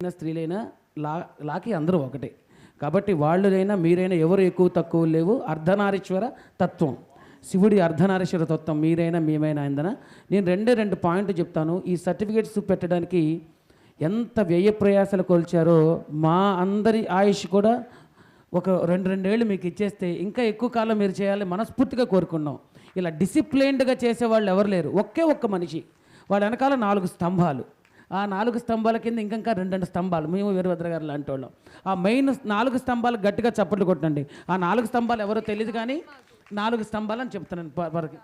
అయినా స్త్రీలైనా లా లాకి అందరూ ఒకటే. కాబట్టి వాళ్ళునైనా మీరైనా ఎవరు ఎక్కువ తక్కువ లేవు. అర్ధనారీశ్వర తత్వం. శివుడి అర్ధనారీశ్వర తత్వం మీరైనా మేమైనా అందన నేను రెండే రెండు పాయింట్ చెప్తాను. ఈ సర్టిఫికేట్స్ పెట్టడానికి ఎంత వ్యయ ప్రయాసాలు కొల్చారో మా అందరి ఆయుష్ కూడా ఒక రెండు రెండేళ్ళు మీకు ఇచ్చేస్తే ఇంకా ఎక్కువ కాలం మీరు చేయాలి మనస్ఫూర్తిగా కోరుకున్నాం ఇలా డిసిప్లైన్డ్గా చేసేవాళ్ళు ఎవరు లేరు. ఒకే ఒక్క మనిషి. వాళ్ళ వెనకాల నాలుగు స్తంభాలు. ఆ నాలుగు స్తంభాల కింద ఇంకా రెండు రెండు స్తంభాలు. మేము వీరభద్ర గారు లాంటి వాళ్ళం ఆ మెయిన్ నాలుగు స్తంభాలు గట్టిగా చప్పట్లు కొట్టండి. ఆ నాలుగు స్తంభాలు ఎవరో తెలియదు కానీ నాలుగు స్తంభాలు అని చెప్తున్నాను వరకు.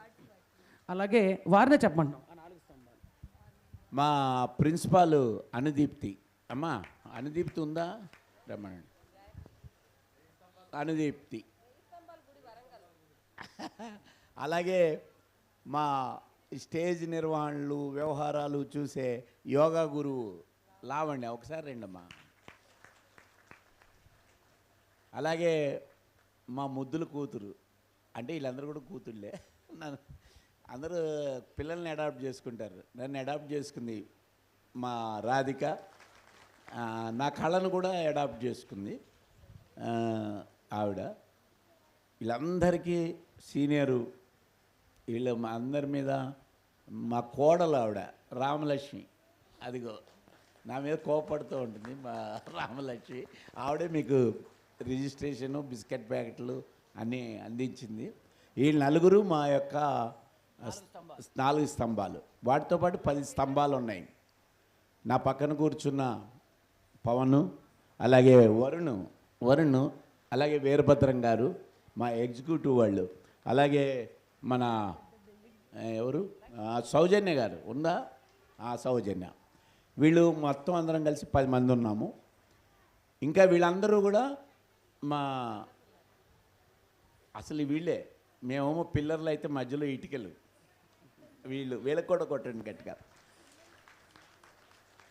అలాగే వారినే చెప్పమంటాం. ఆ నాలుగు స్తంభాలు. మా ప్రిన్సిపాల్ అనుదీప్తి. అమ్మా అనుదీప్తి ఉందా? రమ్మనండి. అనుదీప్తి. అలాగే మా స్టేజ్ నిర్వహణలు వ్యవహారాలు చూసే యోగా గురువు. లావండి ఒకసారి రండమ్మా. అలాగే మా ముద్దుల కూతురు. అంటే వీళ్ళందరూ కూడా కూతుళ్ళే. నన్ను అందరూ పిల్లల్ని అడాప్ట్ చేసుకుంటారు. నన్ను అడాప్ట్ చేసుకుంది మా రాధిక. నా కళను కూడా అడాప్ట్ చేసుకుంది. ఆవిడ. వీళ్ళందరికీ సీనియరు. వీళ్ళు అందరి మీద మా కోడలు ఆవిడ రామలక్ష్మి. అదిగో నా మీద కోపడుతూ ఉంటుంది మా రామలక్ష్మి. ఆవిడే మీకు రిజిస్ట్రేషను బిస్కెట్ ప్యాకెట్లు అన్నీ అందించింది. ఈ నలుగురు మా యొక్క నాలుగు స్తంభాలు. వాటితో పాటు పది స్తంభాలు ఉన్నాయి. నా పక్కన కూర్చున్న పవను అలాగే వరుణ్ వరుణ్ అలాగే వీరభద్రం గారు మా ఎగ్జిక్యూటివ్ వాళ్ళు అలాగే మన ఎవరు? సౌజన్య గారు ఉందా? ఆ సౌజన్య. వీళ్ళు మొత్తం అందరం కలిసి పది మంది ఉన్నాము. ఇంకా వీళ్ళందరూ కూడా మా అసలు వీళ్ళే. మేమేమో పిల్లర్లు అయితే మధ్యలో ఇటుకలు వీళ్ళు వీళ్ళకి కూడా కొట్టండి గట్టిగా.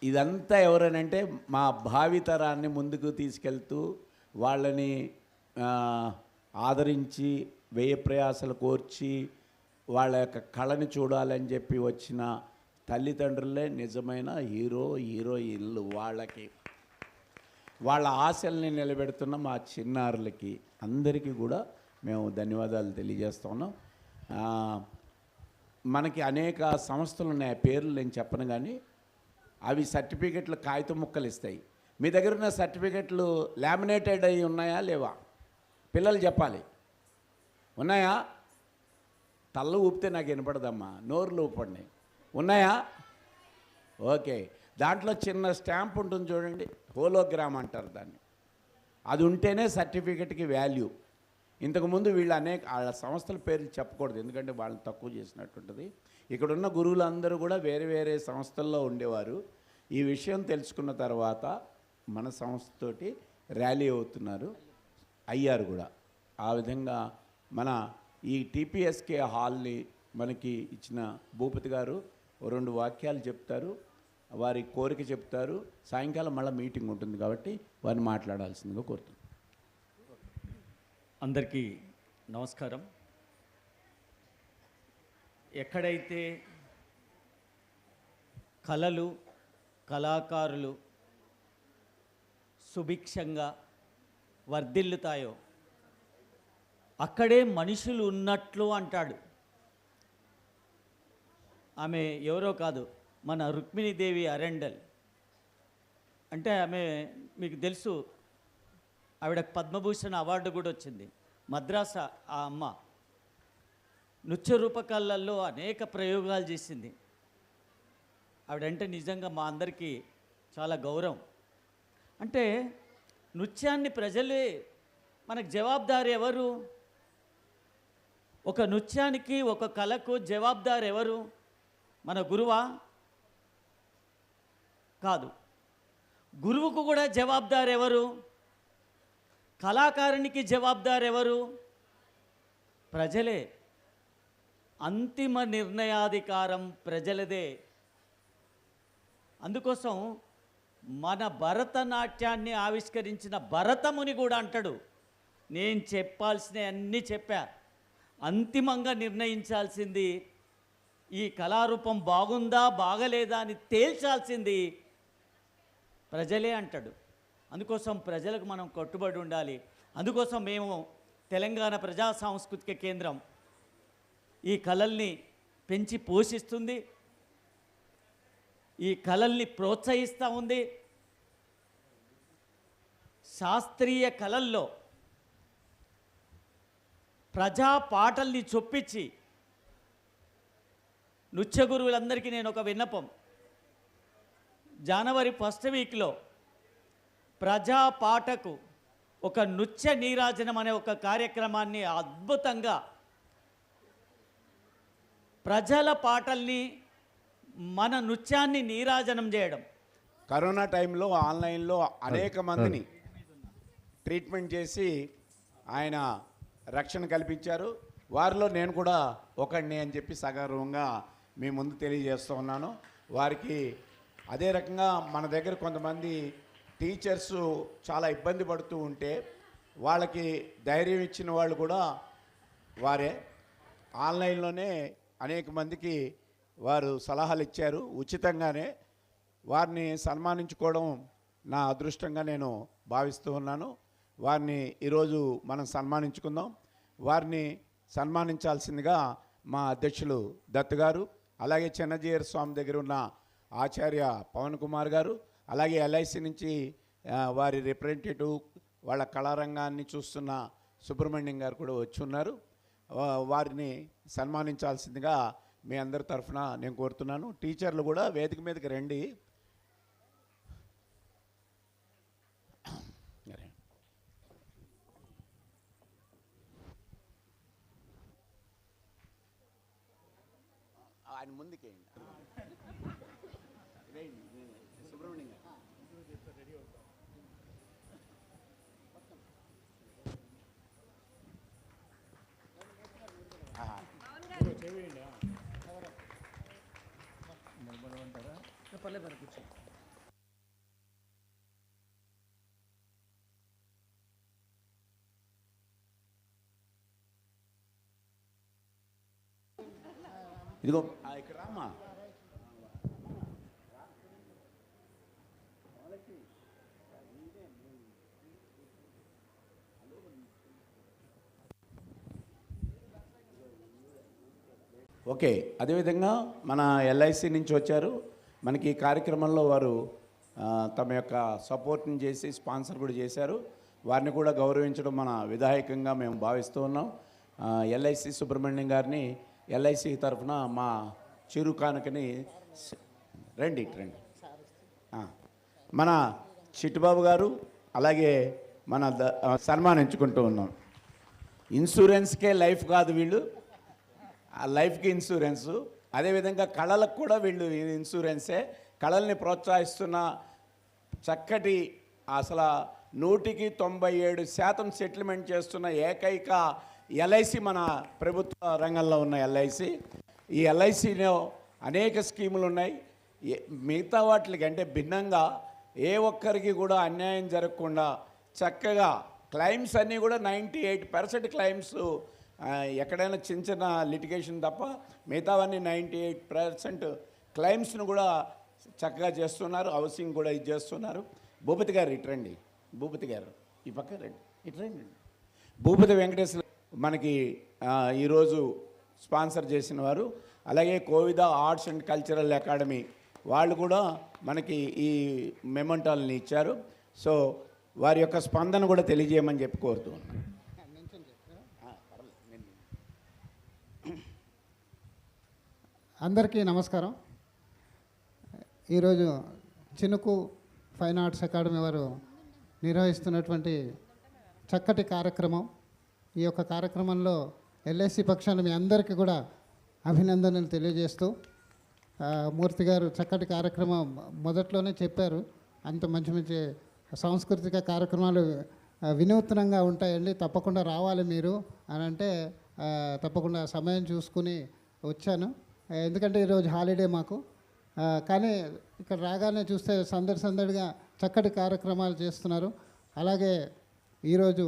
ఇదంతా ఎవరనంటే మా భావితరాన్ని ముందుకు తీసుకెళ్తూ వాళ్ళని ఆదరించి వ్యయ ప్రయాసలు కోర్చి వాళ్ళ యొక్క కళని చూడాలని చెప్పి వచ్చిన తల్లిదండ్రులే నిజమైన హీరో హీరోయిన్లు వాళ్ళకి. వాళ్ళ ఆశల్ని నిలబెడుతున్న మా చిన్నారులకి అందరికీ కూడా మేము ధన్యవాదాలు తెలియజేస్తున్నాం మనకి అనేక సంస్థలు ఉన్నాయి ఆ పేర్లు నేను చెప్పను కానీ అవి సర్టిఫికెట్లు కాగితం ముక్కలు ఇస్తాయి. మీ దగ్గర ఉన్న సర్టిఫికెట్లు లామినేటెడ్ అయి ఉన్నాయా లేవా? పిల్లలు చెప్పాలి. ఉన్నాయా? తల్ల ఊపితే నాకు వినపడదమ్మా నోరులు ఊపండి. ఉన్నాయా? ఓకే. దాంట్లో చిన్న స్టాంప్ ఉంటుంది చూడండి హోలోగ్రామ్ అంటారు దాన్ని. అది ఉంటేనే సర్టిఫికెట్కి వాల్యూ. ఇంతకుముందు వీళ్ళు అనేక వాళ్ళ సంస్థల పేర్లు చెప్పకూడదు ఎందుకంటే వాళ్ళని తక్కువ చేసినట్టుంటుంది ఇక్కడ ఉన్న గురువులందరూ కూడా వేరే వేరే సంస్థల్లో ఉండేవారు. ఈ విషయం తెలుసుకున్న తర్వాత మన సంస్థతోటి ర్యాలీ అవుతున్నారు. అయ్యారు కూడా. ఆ విధంగా మన ఈ టీపీఎస్కే హాల్ని మనకి ఇచ్చిన భూపతి గారు రెండు వాక్యాలు చెప్తారు వారి కోరిక చెప్తారు సాయంకాలం మళ్ళీ మీటింగ్ ఉంటుంది కాబట్టి వారిని మాట్లాడాల్సిందిగా కోరుతున్నాను అందరికీ నమస్కారం. ఎక్కడైతే కళలు కళాకారులు సుభిక్షంగా వర్ధిల్లుతాయో అక్కడే మనుషులు ఉన్నట్లు అంటాడు. ఆమె ఎవరో కాదు మన రుక్మిణీదేవి అరెండల్. అంటే ఆమె మీకు తెలుసు ఆవిడ పద్మభూషణ్ అవార్డు కూడా వచ్చింది. మద్రాస ఆ అమ్మ నృత్య రూపకాలలో అనేక ప్రయోగాలు చేసింది. ఆవిడంటే నిజంగా మా అందరికీ చాలా గౌరవం. అంటే నృత్యాన్ని ప్రజలే మనకు జవాబుదారు ఎవరు? ఒక నృత్యానికి ఒక కళకు జవాబుదారు ఎవరు? మన గురువా? కాదు. గురువుకు కూడా జవాబుదారు ఎవరు? కళాకారునికి జవాబుదారు ఎవరు? ప్రజలే. అంతిమ నిర్ణయాధికారం ప్రజలదే. అందుకోసం మన భరతనాట్యాన్ని ఆవిష్కరించిన భరతముని కూడా అంటాడు. నేను చెప్పాల్సిన అన్నీ చెప్పా. అంతిమంగా నిర్ణయించాల్సింది ఈ కళారూపం బాగుందా బాగలేదా అని తేల్చాల్సింది ప్రజలే అంటాడు. అందుకోసం ప్రజలకు మనం కట్టుబడి ఉండాలి. అందుకోసం మేము తెలంగాణ ప్రజా సాంస్కృతిక కేంద్రం ఈ కళల్ని పెంచి పోషిస్తుంది. ఈ కళల్ని ప్రోత్సహిస్తూ ఉంది. శాస్త్రీయ కళల్లో ప్రజా పాటల్ని చొప్పించి నృత్య గురువులందరికీ నేను ఒక విన్నపం. జనవరి ఫస్ట్ వీక్లో ప్రజా పాటకు ఒక నృత్య నీరాజనం అనే ఒక కార్యక్రమాన్ని అద్భుతంగా ప్రజల పాటల్ని మన నృత్యాన్ని నీరాజనం చేయడం. కరోనా టైంలో ఆన్లైన్లో అనేక మందిని ట్రీట్మెంట్ చేసి ఆయన రక్షణ కల్పించారు. వారిలో నేను కూడా ఒకడిని అని చెప్పి సగర్వంగా మీ ముందు తెలియజేస్తూ ఉన్నాను. వారికి అదే రకంగా మన దగ్గర కొంతమంది టీచర్స్ చాలా ఇబ్బంది పడుతూ ఉంటే వాళ్ళకి ధైర్యం ఇచ్చిన వాళ్ళు కూడా వారే. ఆన్లైన్లోనే అనేక మందికి వారు సలహాలు ఇచ్చారు. ఉచితంగానే వారిని సన్మానించుకోవడం నా అదృష్టంగా నేను భావిస్తూ ఉన్నాను. వారిని ఈరోజు మనం సన్మానించుకుందాం. వారిని సన్మానించాల్సిందిగా మా అధ్యక్షులు దత్ గారు అలాగే చెన్నజీయర్ స్వామి దగ్గర ఉన్న ఆచార్య పవన్ కుమార్ గారు అలాగే ఎల్ఐసి నుంచి వారి రిప్రజెంటేటివ్ వాళ్ళ కళారంగాన్ని చూస్తున్న సుబ్రహ్మణ్యం గారు కూడా వచ్చి ఉన్నారు. వారిని సన్మానించాల్సిందిగా మీ అందరి తరఫున నేను కోరుతున్నాను. టీచర్లు కూడా వేదిక మీదకి రండి ఆయన ముందుకేయండి సుబ్రహ్మణ్యం గారు పర్లేదు పర్లేదు కూర్చో ఇదిగో. ఇక్కడ రామ్మా. ఓకే అదేవిధంగా మన ఎల్ఐసి నుంచి వచ్చారు. మనకి ఈ కార్యక్రమంలో వారు తమ యొక్క సపోర్ట్ని చేసి స్పాన్సర్ కూడా చేశారు. వారిని కూడా గౌరవించడం మన విధాయకంగా మేము భావిస్తూ ఉన్నాం. ఎల్ఐసి సుబ్రహ్మణ్యం గారిని ఎల్ఐసి తరఫున మా చిరు కానుకని రండి రండి. మన చిట్టుబాబు గారు అలాగే మన ద- సన్మానించుకుంటూ ఉన్నాం. ఇన్సూరెన్స్కే లైఫ్ కాదు వీళ్ళు. ఆ లైఫ్కి ఇన్సూరెన్సు. అదేవిధంగా కళలకు కూడా వీళ్ళు ఇన్సూరెన్సే. కళల్ని ప్రోత్సహిస్తున్న చక్కటి అసలు నూటికి తొంభై ఏడు శాతం సెటిల్మెంట్ చేస్తున్న ఏకైక ఎల్ఐసి మన ప్రభుత్వ రంగంలో ఉన్న ఎల్ఐసి. ఈ ఎల్ఐసిలో అనేక స్కీములు ఉన్నాయి. ఏ- మిగతా వాటికి అంటే భిన్నంగా ఏ ఒక్కరికి కూడా అన్యాయం జరగకుండా చక్కగా క్లైమ్స్ అన్నీ కూడా నైంటీ ఎయిట్ పర్సెంట్ క్లైమ్స్ ఎక్కడైనా చిన్న చిన్న లిటిగేషన్ తప్ప మిగతావన్నీ నైంటీ ఎయిట్ పర్సెంట్ క్లైమ్స్ను కూడా చక్కగా చేస్తున్నారు. హౌసింగ్ కూడా ఇది చేస్తున్నారు. భూపతి గారు ఇటు రండి. భూపతి గారు ఈ పక్క రండి. ఇటు రండి. భూపతి వెంకటేశ్వర మనకి ఈరోజు స్పాన్సర్ చేసిన వారు అలాగే Kovida Arts and Cultural Academy వాళ్ళు కూడా మనకి ఈ మెమంటాలని ఇచ్చారు. సో వారి యొక్క స్పందన కూడా తెలియజేయమని చెప్పి కోరుతూ ఉన్నాను. అందరికీ నమస్కారం. ఈరోజు చినుకు ఫైన్ ఆర్ట్స్ అకాడమీ వారు నిర్వహిస్తున్నటువంటి చక్కటి కార్యక్రమం. ఈ యొక్క కార్యక్రమంలో ఎల్ఐసి పక్షాన మీ అందరికీ కూడా అభినందనలు తెలియజేస్తూ మూర్తి గారు చక్కటి కార్యక్రమం మొదట్లోనే చెప్పారు. అంత మంచి మంచి సాంస్కృతిక కార్యక్రమాలు వినూత్నంగా ఉంటాయండి. తప్పకుండా రావాలి మీరు అని అంటే తప్పకుండా సమయం చూసుకుని వచ్చాను. ఎందుకంటే ఈరోజు హాలిడే మాకు. కానీ ఇక్కడ రాగానే చూస్తే సందడి సందడిగా చక్కటి కార్యక్రమాలు చేస్తున్నారు. అలాగే ఈరోజు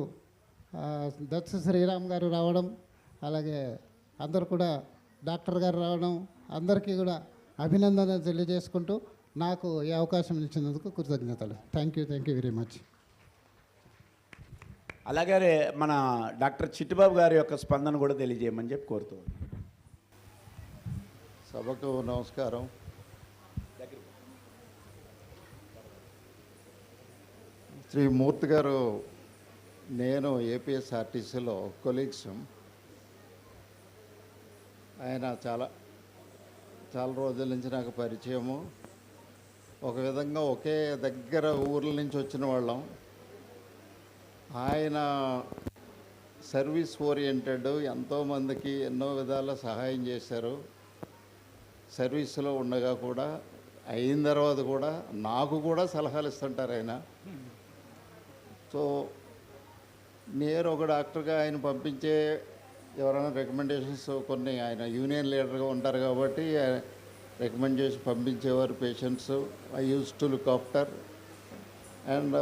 దత్స శ్రీరామ్ గారు రావడం అలాగే అందరు కూడా డాక్టర్ గారు రావడం అందరికీ కూడా అభినందనలు తెలియజేసుకుంటూ నాకు ఈ అవకాశం ఇచ్చినందుకు కృతజ్ఞతలు. Thank you thank you very much అలాగే మన డాక్టర్ చిట్టిబాబు గారి యొక్క స్పందన కూడా తెలియజేయమని చెప్పి కోరుతూ. సభకు నమస్కారం. శ్రీ మూర్తి గారు నేను ఏపీఎస్ఆర్టీసీలో కొలీగ్స్. ఆయన చాలా చాలా రోజుల నుంచి నాకు పరిచయము. ఒక విధంగా ఒకే దగ్గర ఊర్ల నుంచి వచ్చిన వాళ్ళం. ఆయన సర్వీస్ ఓరియంటెడ్ ఎంతోమందికి ఎన్నో విధాల సహాయం చేశారు. సర్వీస్లో ఉండగా కూడా అయిన తర్వాత కూడా నాకు కూడా సలహాలు ఇస్తుంటారు ఆయన. సో నేను ఒక డాక్టర్గా ఆయన పంపించే ఎవరైనా రికమెండేషన్స్ కొన్ని ఆయన యూనియన్ లీడర్గా ఉంటారు కాబట్టి రికమెండ్ చేసి పంపించేవారు patients. I use to look after. And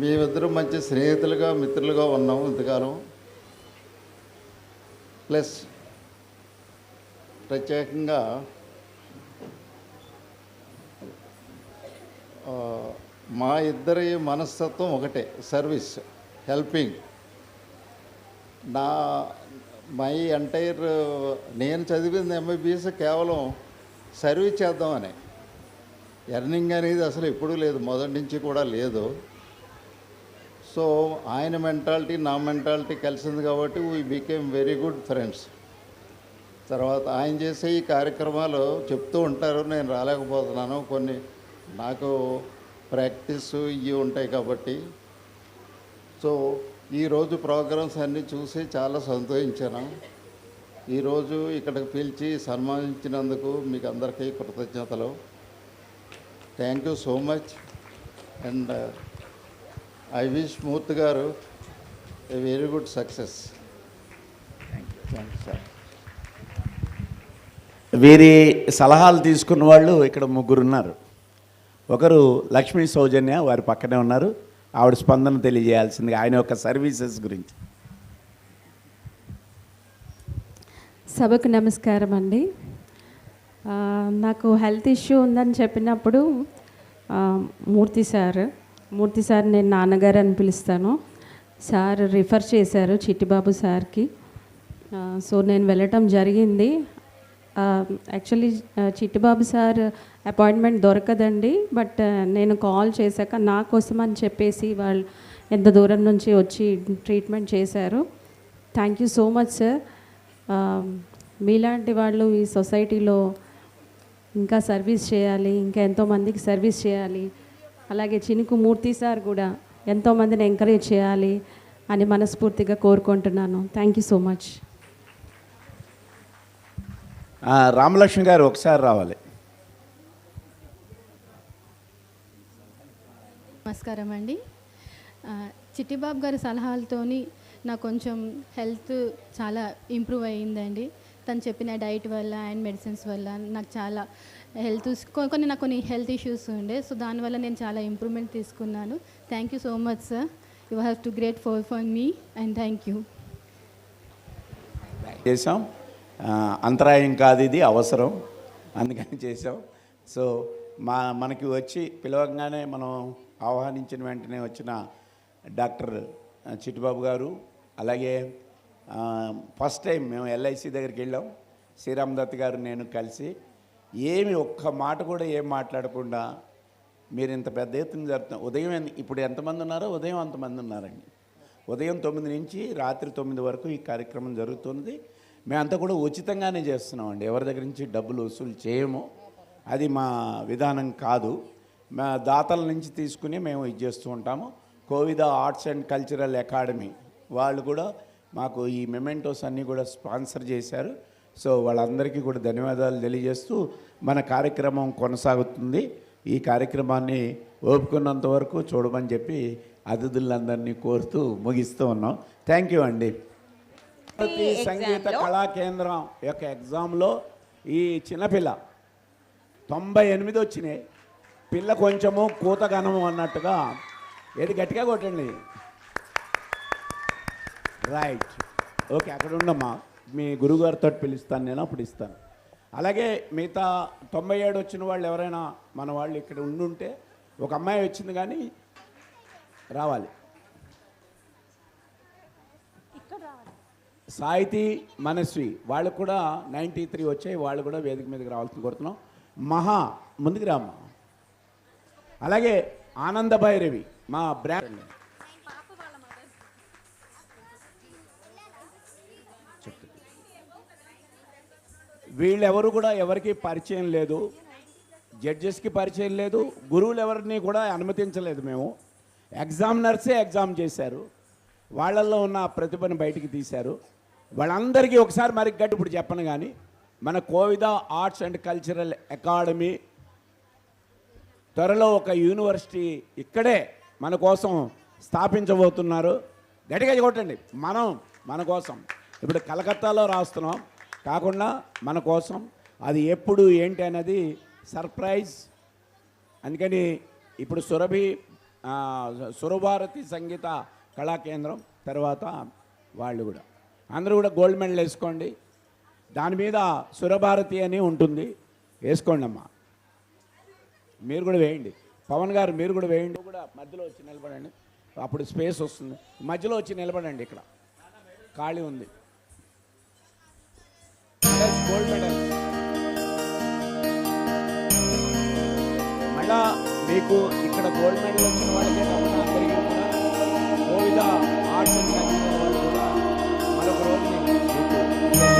మేమిద్దరు మంచి స్నేహితులుగా మిత్రులుగా ఉన్నాము ఇంతకాలం ప్లస్ ప్రత్యేకంగా మా ఇద్దరి మనస్తత్వం ఒకటే సర్వీస్. హెల్పింగ్. నా మై ఎంటైర్ నేను చదివింది ఎంబీబీఎస్ కేవలం సర్వీస్ చేద్దామని. ఎర్నింగ్ అనేది అసలు ఎప్పుడూ లేదు మొదటి నుంచి కూడా లేదు. సో ఆయన మెంటాలిటీ నా మెంటాలిటీ కలిసింది కాబట్టి we became very good friends తర్వాత ఆయన చేసే ఈ కార్యక్రమాలు చెప్తూ ఉంటారు నేను రాలేకపోతున్నాను. కొన్ని నాకు ప్రాక్టీస్ ఇవి ఉంటాయి కాబట్టి సో ఈరోజు ప్రోగ్రామ్స్ అన్నీ చూసి చాలా సంతోషించాను. ఈరోజు ఇక్కడికి పిలిచి సన్మానించినందుకు మీకు అందరికీ కృతజ్ఞతలు. Thank you so much and I wish Murthy garu a very good success thank you sir వీరి సలహాలు తీసుకున్న వాళ్ళు ఇక్కడ ముగ్గురు ఉన్నారు ఒకరు లక్ష్మీ సౌజన్య వారి పక్కనే ఉన్నారు. ఆవిడ స్పందన తెలియజేయాల్సింది ఆయన యొక్క సర్వీసెస్ గురించి. సభకు నమస్కారం అండి. నాకు హెల్త్ ఇష్యూ ఉందని చెప్పినప్పుడు మూర్తి సార్ మూర్తి సార్ నేను నాన్నగారు అని పిలుస్తాను. సార్ రిఫర్ చేశారు చిట్టిబాబు సార్కి. సో నేను వెళ్ళటం జరిగింది. యాక్చువల్లీ చిట్టిబాబు సార్ అపాయింట్మెంట్ దొరకదండి బట్ నేను కాల్ చేశాక నా కోసం అని చెప్పేసి వాళ్ళు ఎంత దూరం నుంచి వచ్చి ట్రీట్మెంట్ చేశారు. Thank you so much sir మీలాంటి వాళ్ళు ఈ సొసైటీలో ఇంకా సర్వీస్ చేయాలి ఇంకా ఎంతోమందికి సర్వీస్ చేయాలి అలాగే చినుకు మూర్తి సార్ కూడా ఎంతోమందిని ఎంకరేజ్ చేయాలి అని మనస్ఫూర్తిగా కోరుకుంటున్నాను. Thank you so much Ramalakshmi garu ఒకసారి రావాలి. నమస్కారం అండి. చిట్టిబాబు గారి సలహాలతోని నాకు కొంచెం హెల్త్ చాలా ఇంప్రూవ్ అయ్యిందండి. తను చెప్పిన డైట్ వల్ల అండ్ మెడిసిన్స్ వల్ల నాకు చాలా హెల్త్ కొన్ని నాకు కొన్ని హెల్త్ ఇష్యూస్ ఉండే. సో దానివల్ల నేను చాలా ఇంప్రూవ్మెంట్ తీసుకున్నాను. Thank you so much sir. You have to great four for me and thank you. చేసాం అంతరాయం కాదు ఇది అవసరం. అందుకని చేసాం సో మా మనకి వచ్చి పిలవగానే మనం ఆహ్వానించిన వెంటనే వచ్చిన డాక్టర్ చిట్టుబాబు గారు అలాగే ఫస్ట్ టైం మేము ఎల్ఐసి దగ్గరికి వెళ్ళాం. శ్రీరామ్ దత్ గారు నేను కలిసి ఏమి ఒక్క మాట కూడా ఏం మాట్లాడకుండా మీరు ఇంత పెద్ద ఎత్తున జరుగుతున్నారు ఉదయం ఇప్పుడు ఎంతమంది ఉన్నారో ఉదయం అంతమంది ఉన్నారండి. ఉదయం తొమ్మిది నుంచి రాత్రి తొమ్మిది వరకు ఈ కార్యక్రమం జరుగుతుంది మేమంతా కూడా ఉచితంగానే చేస్తున్నామండి. ఎవరి దగ్గర నుంచి డబ్బులు వసూలు చేయము. అది మా విధానం కాదు. మా దాతల నుంచి తీసుకుని మేము ఇది చేస్తూ ఉంటాము. Kovida Arts and Cultural Academy వాళ్ళు కూడా మాకు ఈ మెమెంటోస్ అన్నీ కూడా స్పాన్సర్ చేశారు. సో వాళ్ళందరికీ కూడా ధన్యవాదాలు తెలియజేస్తూ మన కార్యక్రమం కొనసాగుతుంది. ఈ కార్యక్రమాన్ని ఓపుకున్నంత వరకు చూడమని చెప్పి అతిథులందరినీ కోరుతూ ముగిస్తూ ఉన్నాం. థ్యాంక్ యూ అండి. సంగీత కళా కేంద్రం యొక్క ఎగ్జామ్లో ఈ చిన్నపిల్ల తొంభై ఎనిమిది వచ్చినాయి. పిల్ల కొంచెము కూతగనము అన్నట్టుగా ఏది గట్టిగా కొట్టండి. రైట్ ఓకే అక్కడ ఉండమ్మా. మీ గురుగారితో పిలుస్తాను నేను అప్పుడు ఇస్తాను. అలాగే మిగతా తొంభై ఏడు వచ్చిన వాళ్ళు ఎవరైనా మన వాళ్ళు ఇక్కడ ఉండుంటే ఒక అమ్మాయి వచ్చింది కానీ రావాలి. సాహితీ మనస్వి వాళ్ళకు కూడా నైంటీ త్రీ వచ్చాయి వాళ్ళు కూడా వేదిక మీదకి రావాల్సింది కోరుతున్నాం. మహా ముందుకు రామ్మా. అలాగే ఆనంద భైరవి మా బ్రాండ్. వీళ్ళెవరు కూడా ఎవరికి పరిచయం లేదు. జడ్జెస్కి పరిచయం లేదు. గురువులు ఎవరిని కూడా అనుమతించలేదు మేము. ఎగ్జామినర్సే ఎగ్జామ్ చేశారు. వాళ్ళల్లో ఉన్న ప్రతిభను బయటికి తీశారు. వాళ్ళందరికీ ఒకసారి మరి గట్టి ఇప్పుడు చెప్పను కానీ మన Kovida Arts and Cultural Academy త్వరలో ఒక యూనివర్సిటీ ఇక్కడే మన కోసం స్థాపించబోతున్నారు. గట్టిగా కొట్టండి మనం మన కోసం. ఇప్పుడు కలకత్తాలో రాస్తున్నాం. కాకుండా మన కోసం. అది ఎప్పుడు ఏంటి అనేది సర్ప్రైజ్. అందుకని ఇప్పుడు సురభి సురభారతి సంగీత కళాకేంద్రం తర్వాత వాళ్ళు కూడా. అందరూ కూడా గోల్డ్ మెడల్ వేసుకోండి. దాని మీద సురభారతి అని ఉంటుంది. వేసుకోండి అమ్మా మీరు కూడా వేయండి. పవన్ గారు మీరు కూడా వేయండి. కూడా మధ్యలో వచ్చి నిలబడండి. అప్పుడు స్పేస్ వస్తుంది. మధ్యలో వచ్చి నిలబడండి ఇక్కడ. ఖాళీ ఉంది. గోల్డ్ మెడల్ మళ్ళా మీకు ఇక్కడ గోల్డ్ మెడల్ వచ్చిన వాళ్ళకే కాకుండా అందరికీ కూడా కోవిద ఆర్ట్స్ అండ్ కూడా మరొక రోజు మీకు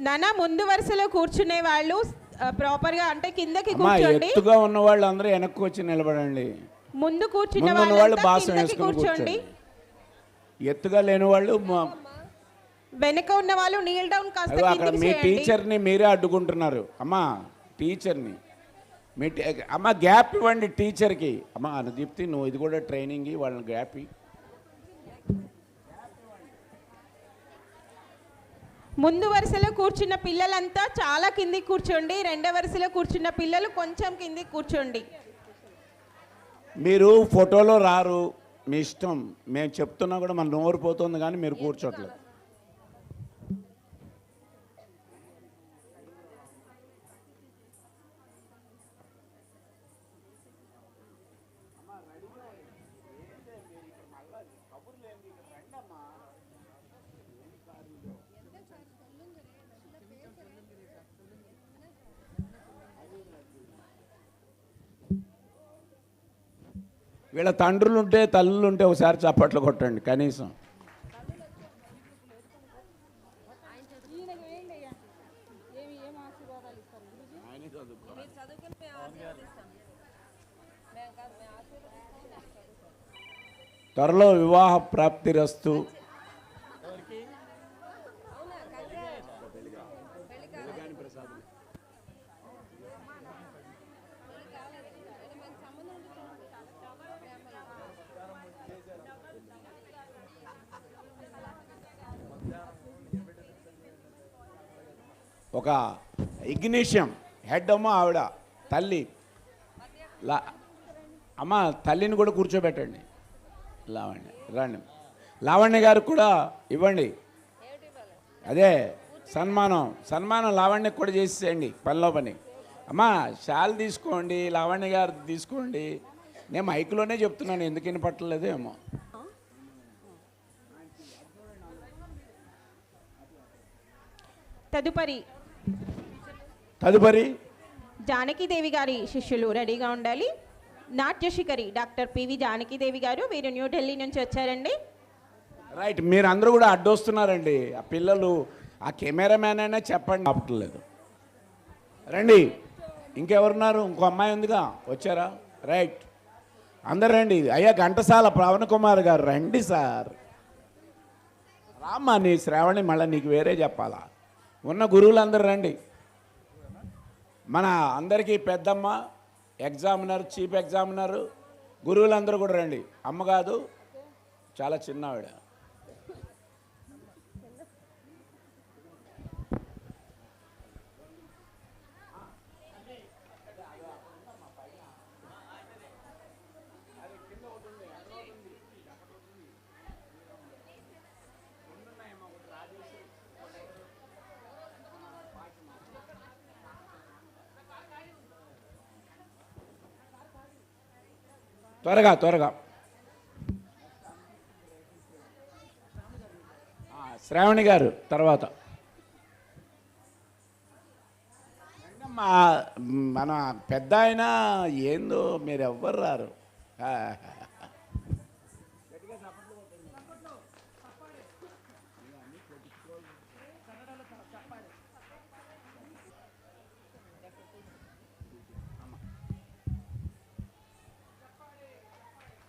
నాన్న ముందు వరుసలో కూర్చునే వాళ్ళు ప్రాపర్గా అంటే కిందకి అమ్మా కూర్చోండి. ఎత్తుగా ఉన్న వాళ్ళు అందరూ వెనక్కి వచ్చి నిలబడండి. ముందు కూర్చున్న ముందు ఉన్న వాళ్ళు వాళ్ళంతా బాసం కిందకి వేసుకొని కూర్చోండి. కూర్చోండి. ఎత్తుగా లేని వాళ్ళు మా- వెనక ఉన్న వాళ్ళు నీల్ డౌన్ కాస్త అదిగో అక్కడ కిందికి మీ చేయండి. టీచర్ని మీరే అడ్డుకుంటున్నారు. అమ్మా టీచర్ని మీ టీ- అమ్మ గ్యాప్ ఇవ్వండి టీచర్కి అమ్మ అనుదీప్తి నువ్వు ఇది కూడా ట్రైనింగ్ వాళ్ళని గ్యాప్ ఇ- ముందు వరుసలో కూర్చున్న పిల్లలంతా చాలా కిందికి కూర్చోండి. రెండో వరుసలో కూర్చున్న పిల్లలు కొంచెం కిందికి కూర్చోండి. మీరు ఫోటోలో రారు. మీ ఇష్టం. మేము చెప్తున్నా కూడా మన నోరు పోతుంది కానీ మీరు కూర్చోట్లేదు. వీళ్ళ తండ్రులుంటే తల్లులుంటే ఒకసారి చప్పట్లు కొట్టండి కనీసం. త్వరలో వివాహ ప్రాప్తి ఒక ఇగ్నిషియం హెడ్ అమ్మ ఆవిడ తల్లి. లా అమ్మ తల్లిని కూడా కూర్చోబెట్టండి. లావణ్య రండి. లావణ్య గారికి కూడా ఇవ్వండి. అదే సన్మానం సన్మానం లావణ్యకు కూడా చేసేయండి పనిలో పని అమ్మా షాల్ తీసుకోండి లావణ్య గారు తీసుకోండి. నేను మైక్లోనే చెప్తున్నాను ఎందుకు వినపట్టలేదు ఏమో. తదుపరి తదుపరి జానకీదేవి గారి శిష్యులు రెడీగా ఉండాలి. నాట్యశిఖరి డాక్టర్ పివి జానకీదేవి గారు వీరు న్యూఢిల్లీ నుంచి వచ్చారండి. రైట్ మీరు అందరూ కూడా అడ్డొస్తున్నారండి. ఆ పిల్లలు ఆ కెమెరామ్యాన్ అయినా చెప్పండి. ఆపట్లేదు. రండి. ఇంకెవరున్నారు? ఇంకో అమ్మాయి ఉందిగా వచ్చారా? రైట్. అందరు రండి. అయ్యా ఘంటసాల ప్రవణ కుమార్ గారు రండి సార్. రామ్మా నీ శ్రావణి మళ్ళీ నీకు వేరే చెప్పాలా? ఉన్న గురువులందరూ రండి. మన అందరికీ పెద్దమ్మ ఎగ్జామినర్ చీఫ్ ఎగ్జామినర్ గురువులందరూ కూడా రండి. అమ్మ కాదు చాలా చిన్నవిడ. త్వరగా త్వరగా. శ్రావణి గారు తర్వాత. మా మన పెద్ద ఆయన ఏందో మీరు ఎవ్వరు రారు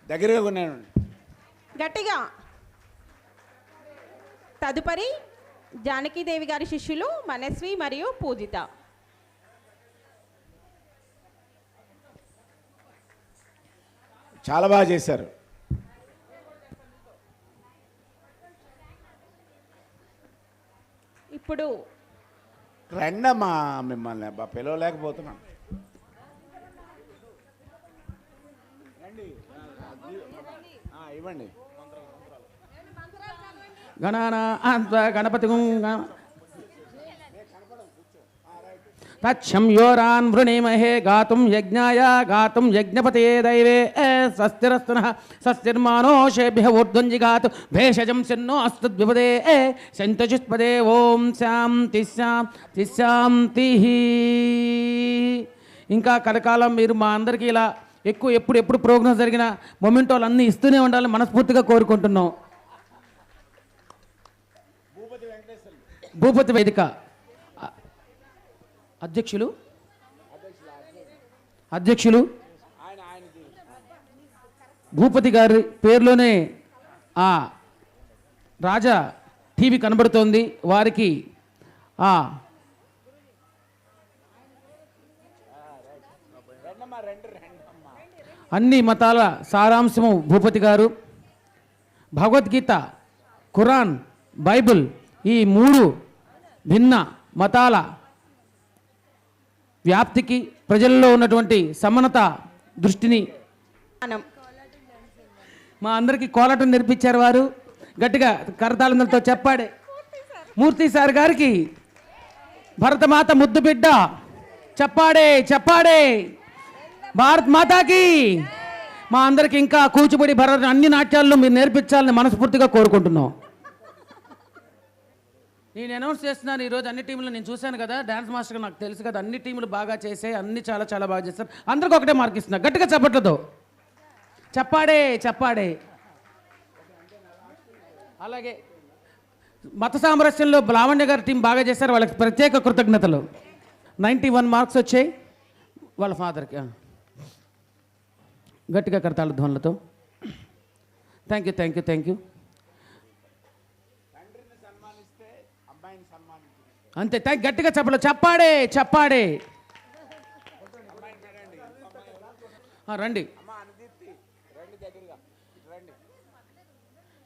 దగ్గరగా కొన్నాను గట్టిగా. తదుపరి జానకీదేవి గారి శిష్యులు మనస్వి మరియు పూజిత. చాలా బాగా చేశారు. ఇప్పుడు రండమ్మా మిమ్మల్ని పిలవలేకపోతున్నాను రండి ఆ, ఇవ్వండి. గణాన అంత గణపతి తక్షం యోరాన్ వృణీమహే గాతుం యజ్ఞాయ గాతుం యజ్ఞపతే దైవే. ఏ స్వస్తిరస్తున స్వస్తిర్మానోషేభ్య ఊర్ధ్వంజిగాతు భేషజం శన్నో అస్తు ద్విపదే ఏ శంతచుష్పదే ఓం శాంతి శాంతి శాంతి ఇంకా కలకాలం మీరు మా అందరికీ ఇలా ఎక్కువ ఎప్పుడు ఎప్పుడు ప్రోగ్రామ్ జరిగిన మొమెంటోలు అన్నీ ఇస్తూనే ఉండాలని మనస్ఫూర్తిగా కోరుకుంటున్నాం. భూపతి వేదిక. అధ్యక్షులు? అధ్యక్షులు? భూపతి గారి పేరులోనే ఆ రాజా టీవీ కనబడుతోంది. వారికి ఆ అన్ని మతాల సారాంశము భూపతి గారు. భగవద్గీత ఖురాన్ బైబిల్ ఈ మూడు భిన్న మతాల వ్యాప్తికి ప్రజల్లో ఉన్నటువంటి సమానత దృష్టిని మా అందరికీ కోలాటం నేర్పించారు వారు. గట్టిగా కరతాళంతో చెప్పాడే. మూర్తి సార్ గారికి భరతమాత ముద్దు బిడ్డ చెప్పాడే చెప్పాడే. భారత్ మాతాకి. మా అందరికి ఇంకా కూచిపూడి భరత్ అన్ని నాట్యాల్లో మీరు నేర్పించాలని మనస్ఫూర్తిగా కోరుకుంటున్నాం. నేను అనౌన్స్ చేస్తున్నాను ఈరోజు అన్ని టీంలు నేను చూశాను కదా డాన్స్ మాస్టర్ నాకు తెలుసు కదా అన్ని టీంలు బాగా చేసే అన్ని చాలా చాలా బాగా చేస్తారు. అందరికి ఒకటే మార్క్ ఇస్తున్నా గట్టిగా చప్పట్లతో చెప్పాడే చెప్పాడే. అలాగే మత సామరస్యంలో లావణ్య గారి టీం బాగా చేశారు వాళ్ళకి ప్రత్యేక కృతజ్ఞతలు. నైంటీ వన్ మార్క్స్ వచ్చాయి వాళ్ళ ఫాదర్కి గట్టిగా కడతాళ్ళ ధ్వనులతో. Thank you thank you thank you అంతే థ్యాంక్ గట్టిగా చెప్పలు. చెప్పాడే చెప్పాడే. రండి.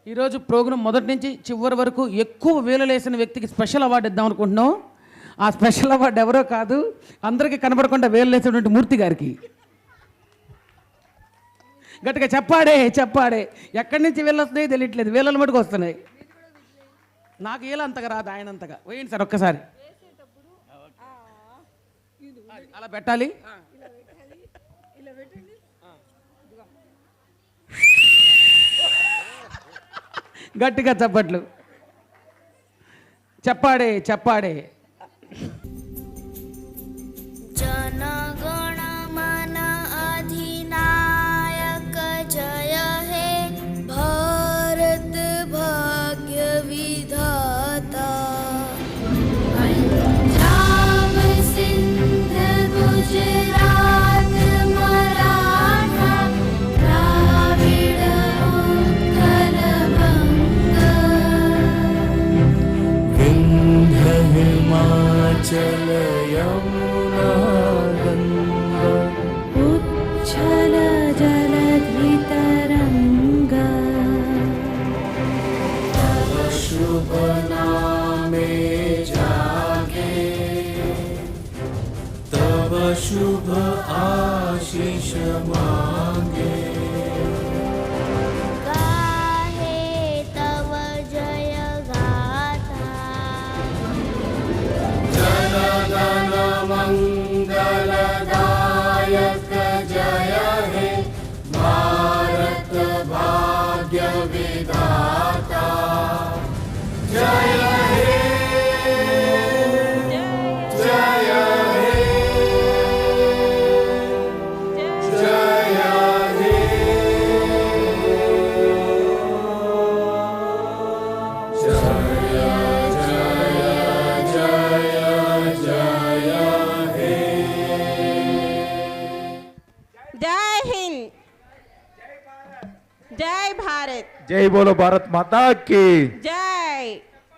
ఈరోజు ప్రోగ్రాం మొదటి నుంచి చివరి వరకు ఎక్కువ వేలలేసిన వ్యక్తికి స్పెషల్ అవార్డు ఇద్దాం అనుకుంటున్నాం. ఆ స్పెషల్ అవార్డు ఎవరో కాదు అందరికీ కనబడకుండా వేలలేసినటువంటి మూర్తి గారికి. గట్టిగా చెప్పాడే చెప్పాడే. ఎక్కడి నుంచి వెళ్ళొస్తున్నాయి తెలియట్లేదు. వీళ్ళని మటుకు వస్తున్నాయి. నాకు వీళ్ళంతగా అంతగా రాదు ఆయన అంతగా. వేయండి సార్ ఒక్కసారి. అలా పెట్టాలి. గట్టిగా చప్పట్లు. చెప్పాడే చెప్పాడే. आशीष मांगे జై బోలో భారత్ మాతాకి.